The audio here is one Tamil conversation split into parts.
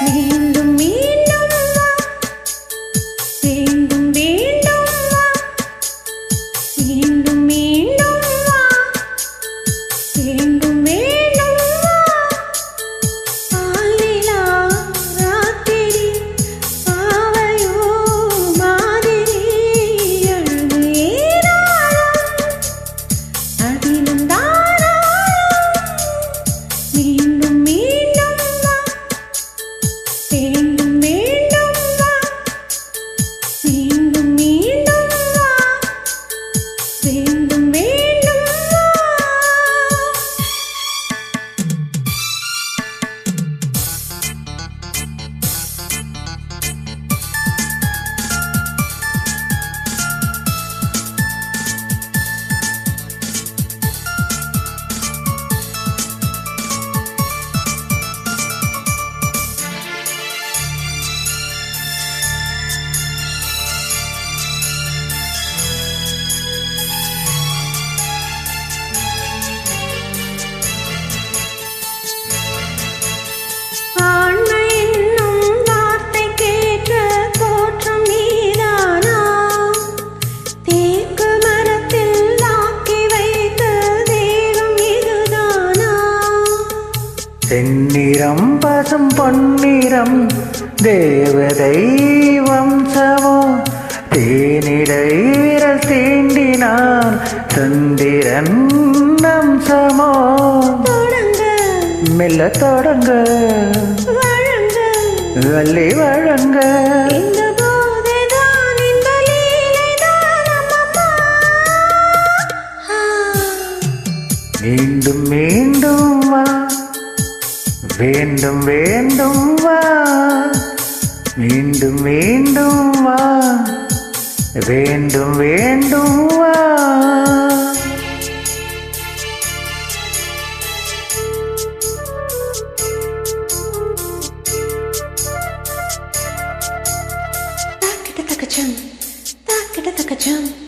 மீண்டும் மீண்டும் செந்நிறம் பசும் பொன்னிறம் தேவதை வம்சமோ தேனிடை விரல் தீண்டினான் சந்திரன் அம்சமோ மெல்ல தொடங்க. அள்ளி வழங்க. மீண்டும் மீண்டும் வா. வேண்டும் வேண்டும் வா. மீண்டும் மீண்டும் வா. வேண்டும் வேண்டும் வா. தாக்கிட்ட தக்கச்சம் தாக்கிட்ட தக்கச்சம்.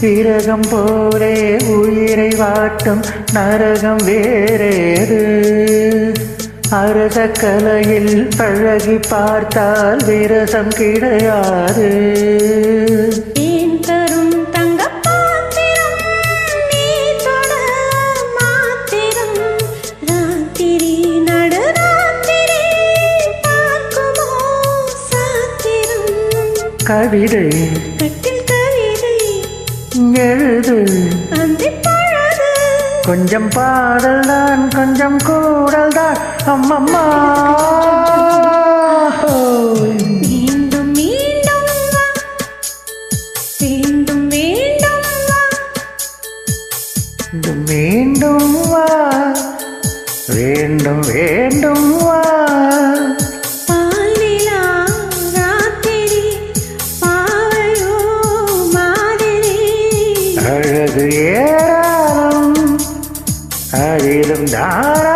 திரகம் போலே உயிரை வாட்டும் நரகம் வேறேது. அரச கலையில் பழகி பார்த்தால் விரசம் கிடையாது. கவிதை. எழுது. கொஞ்சம் பாடல் தான் கொஞ்சம் கூடல் தான் அம்மம்மா. மீண்டும் மீண்டும் மீண்டும் மீண்டும் மீண்டும் வா. வேண்டும் வேண்டும் வா. அழகு ஏராளம் அதிலும் தாரா